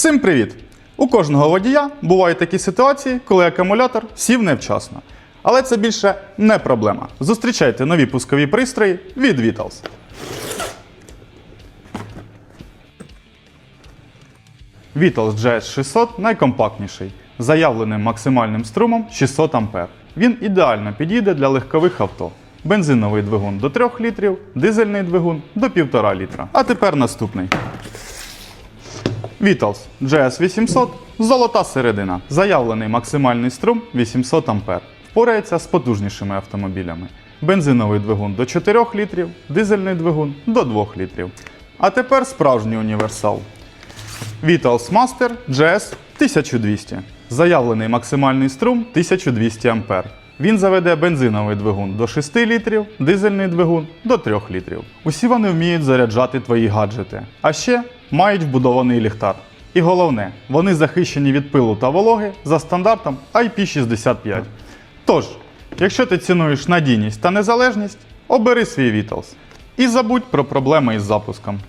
Всім привіт! У кожного водія бувають такі ситуації, коли акумулятор сів невчасно. Але це більше не проблема. Зустрічайте нові пускові пристрої від Vitals. Vitals GS600 найкомпактніший, заявленим максимальним струмом 600 А. Він ідеально підійде для легкових авто. Бензиновий двигун до 3 літрів, дизельний двигун до 1,5 літра. А тепер наступний. Vitals GS800 золота середина. Заявлений максимальний струм 800 А. Впорається з потужнішими автомобілями. Бензиновий двигун до 4 літрів, дизельний двигун до 2 літрів. А тепер справжній універсал. Vitals Master GS 1200. Заявлений максимальний струм 1200 А. Він заведе бензиновий двигун до 6 літрів, дизельний двигун до 3 літрів. Усі вони вміють заряджати твої гаджети. А ще мають вбудований ліхтар. І головне, вони захищені від пилу та вологи за стандартом IP65. Тож, якщо ти цінуєш надійність та незалежність, обери свій Vitals. І забудь про проблеми із запуском.